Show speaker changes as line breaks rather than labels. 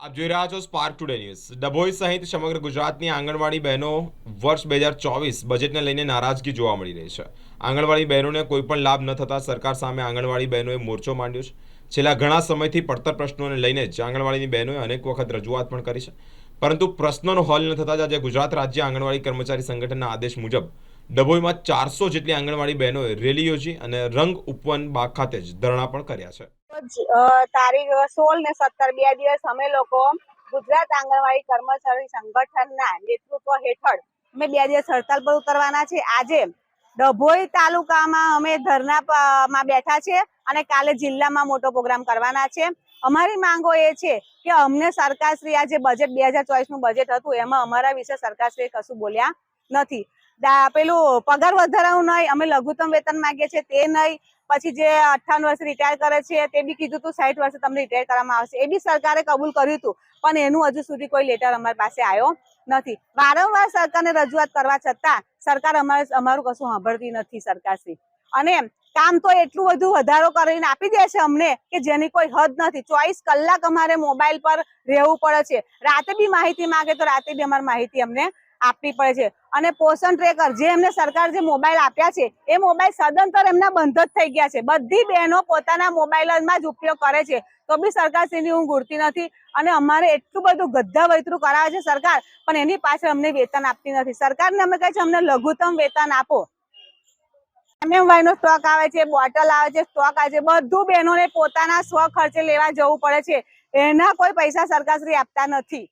આપ જોઈ રહ્યા છો સ્પાર્ક ટુડે ન્યૂઝ ડભોઈ સહિત સમગ્ર ગુજરાતની આંગણવાડી બહેનો વર્ષ બે હજાર ચોવીસ બજેટને લઈને નારાજગી જોવા મળી રહી છે. આંગણવાડી બહેનોને કોઈ પણ લાભ ન થતા સરકાર સામે આંગણવાડી બહેનોએ મોરચો માંડ્યો છે. છેલ્લા ઘણા સમયથી પડતર પ્રશ્નોને લઈને જ આંગણવાડીની બહેનોએ અનેક વખત રજૂઆત પણ કરી છે. પરંતુ પ્રશ્નોનો હલ ન થતા જ આજે ગુજરાત રાજ્ય આંગણવાડી કર્મચારી સંગઠનના આદેશ મુજબ ડભોઈમાં ચારસો જેટલી આંગણવાડી બહેનોએ રેલી યોજી અને રંગ ઉપવન બાગ ખાતે જ ધરણા પણ કર્યા છે.
તારીખ સોળ ને સત્તર, બે દિવસ અમે લોકો ગુજરાત આંગણવાડી કર્મચારી સંગઠનના નેતૃત્વ હેઠળ અમે બે દિવસ હડતાલ પર ઉતરવાના છે. આજે ડભોઈ તાલુકામાં અમે ધરના માં બેઠા છે અને કાલે જિલ્લામાં મોટો પ્રોગ્રામ કરવાના છે. અમારી માંગો એ છે કે અમને સરકારશ્રી આ જે બજેટ બે હજાર ચોવીસનું બજેટ હતું, એમાં અમારા વિશે સરકારશ્રી કશું બોલ્યા નથી. પેલું પગાર વધારાનું નહીં, અમે લઘુત્તમ વેતન માંગીએ છીએ, તે નહીં. પછી જે અઠાવન વર્ષે રિટાયર કરે છે, તે બી કીધું હતું સાઠ વર્ષે તમને રિટાયર કરવામાં આવશે. એ બી સરકારે કબૂલ કર્યું હતું, પણ એનું હજુ સુધી કોઈ લેટર અમારી પાસે આવ્યો નથી. વારંવાર સરકારને રજૂઆત કરવા છતાં, સરકાર અમારે અમારું કશું સાંભળતી નથી સરકારશ્રી. અને કામ તો એટલું બધું વધારો કરીને આપી દે છે અમને કે જેની કોઈ હદ નથી. ચોવીસ કલાક અમારે મોબાઈલ પર રહેવું પડે છે. રાતે બી માહિતી માંગે તો રાતે બી અમારી માહિતી અમને આપવી પડે છે. અને પોષણ ટ્રેકર જે એમને સરકાર જે મોબાઈલ આપ્યા છે, એ મોબાઈલ સદંતર એમના બંધ જ થઈ ગયા છે. બધી બહેનો પોતાના મોબાઈલમાં જ ઉપયોગ કરે છે. તો બી સરકારશ્રીની ઊંઘ ઉડતી નથી અને અમારે એટલું બધું ગધા વૈતરું કરાવે છે સરકાર, પણ એની પાછળ અમને વેતન આપતી નથી. સરકારને અમે કહે છે, અમને લઘુત્તમ વેતન આપો. એમએમવાય નો સ્ટોક આવે છે, બોટલ આવે છે, સ્ટોક આવે છે. બધું બહેનોને પોતાના સ્વ ખર્ચે લેવા જવું પડે છે. એના કોઈ પૈસા સરકારશ્રી આપતા નથી.